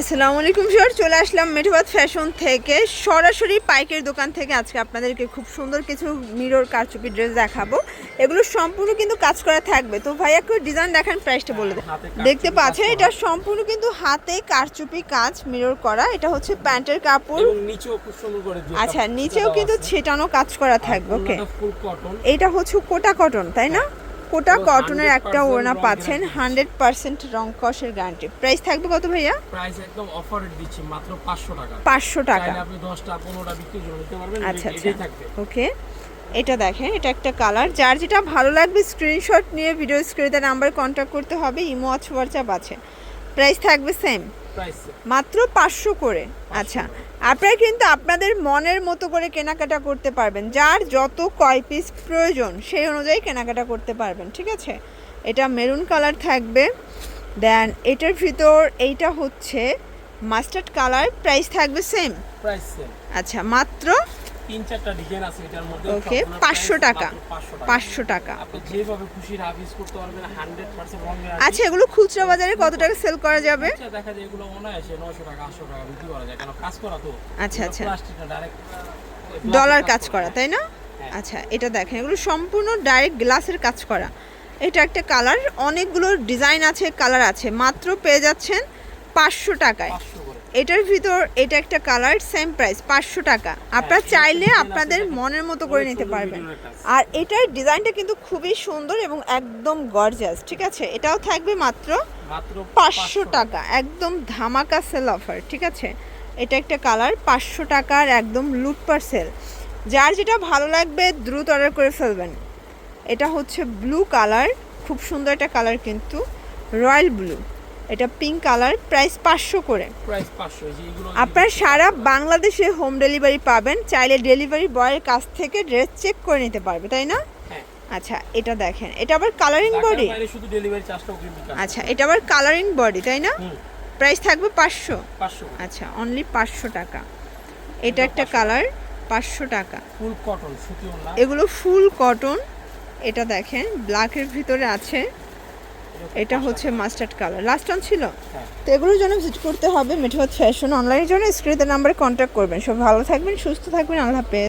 আসসালামু আলাইকুম স্যার চলে আসলাম মেঠোবাদ ফ্যাশন থেকে। সরাসরি পাইকের দোকান থেকে আজকে আপনাদেরকে খুব সুন্দর কিছু মিরর কারচুপি ড্রেস দেখাবো। এগুলো সম্পূর্ণ কিন্তু কাজ করা থাকবে। তো ভাইয়া একটু ডিজাইন দেখান প্রাইসটা বলে দেন। দেখতে পাচ্ছেন এটা সম্পূর্ণ কিন্তু হাতে কারচুপি কাজ মিরর করা। এটা হচ্ছে প্যান্টের কাপড়। আচ্ছা নিচেও কিন্তু ছেটানো কাজ করা থাকবে ওকে এটা হচ্ছে কোটা কটন তাই না? কোটা কটনের একটা 100% ওড়না পাচ্ছেন হান্ড্রেড পার্সেন্ট রং কষের গ্যারান্টি প্রাইস থাকবে কত ভাইয়া? প্রাইস একদম অফার দিচ্ছি মাত্র 500 টাকা। পাঁচশো টাকা। আপনি 10টা 15টা বিক্রির জন্য নিতে পারবেন আচ্ছা আচ্ছা। ওকে এটা দেখেন এটা একটা কালার যার যেটা ভালো লাগবে স্ক্রিনশট নিয়ে ভিডিও স্ক্রিনে নাম্বার কন্ট্যাক্ট করতে হবে ইমো আছে হোয়াটসঅ্যাপ আছে। প্রাইস থাকবে সেম মাত্র পাঁচশো করে? আচ্ছা। আপনারা কিন্তু আপনাদের মনের মতো করে কেনাকাটা করতে পারবেন। যার যত কয় পিস প্রয়োজন সেই অনুযায়ী কেনাকাটা করতে পারবেন ঠিক আছে? এটা মেরুন কালার থাকবে। দেন এটার ভিতর এইটা হচ্ছে মাস্টার্ড কালার প্রাইস থাকবে সেম আচ্ছা মাত্র তিন চারটা ডিজাইন আছে এটার মধ্যে। ওকে সবগুলোর পাঁচশো price টাকা। 500 টাকা। আপনি যেভাবে খুশি ইউজ করতে পারবেন 100% রং। আচ্ছা এগুলো খুচরা বাজারে কত টাকা সেল করা যাবে? আচ্ছা, দেখা যায় এগুলো মনে হয় 900 টাকা 800 টাকা বিক্রি করা যায়। কারণ কাজ করা তো। আচ্ছা, আচ্ছা। প্লাস্টিকটা ডাইরেক্ট ডলার কাজ করা। তাই না? হ্যাঁ। আচ্ছা এটা দেখেন এগুলো সম্পূর্ণ ডাইরেক্ট গ্লাসের কাজ করা। এটা একটা কালার অনেকগুলো ডিজাইন আছে কালার আছে। মাত্র পেয়ে যাচ্ছেন পাঁচশো টাকায়। 500 এটার ভিতর এটা একটা কালার সেম প্রাইস পাঁচশো টাকা। আপনারা চাইলে আপনাদের মনের মতো করে নিতে পারবেন। আর এটার ডিজাইনটা কিন্তু খুবই সুন্দর এবং একদম গর্জাস ঠিক আছে? এটাও থাকবে মাত্র মাত্র পাঁচশো টাকা একদম ধামাকা সেল অফার ঠিক আছে? এটা একটা কালার পাঁচশো টাকার একদম লুটপার সেল যার যেটা ভালো লাগবে দ্রুত অর্ডার করে ফেলবেন। এটা হচ্ছে ব্লু কালার খুব সুন্দর একটা কালার কিন্তু রয়্যাল ব্লু এটা পিঙ্ক কালার প্রাইস পাঁচশো করে। প্রাইস 500 এই যে এগুলো আপনার সারা বাংলাদেশে হোম ডেলিভারি পাবেন চাইলে ডেলিভারি বয়ের কাছ থেকে ড্রেস চেক করে নিতে পারবে তাই না? হ্যাঁ। আচ্ছা এটা দেখেন এটা আবার কালারিং বডি আচ্ছা এটা আবার কালারিং বডি তাই না? প্রাইস থাকবে পাঁচশো। আচ্ছা অনলি পাঁচশো টাকা। এটা একটা কালার পাঁচশো টাকা। ফুল কটন এগুলো ফুল কটন এটা দেখেন ব্ল্যাকের ভিতরে আছে। এটা হচ্ছে মাস্টার্ড কালার লাস্ট অন ছিল? হ্যাঁ। তো এগুলোর জন্য ভিজিট করতে হবে। মেঠোবাদ ফ্যাশন অনলাইনের জন্য স্ক্রিনের নাম্বারে কন্ট্যাক্ট করবেন। সব ভালো থাকবেন সুস্থ থাকবেন। আল্লাহ হাফেজ।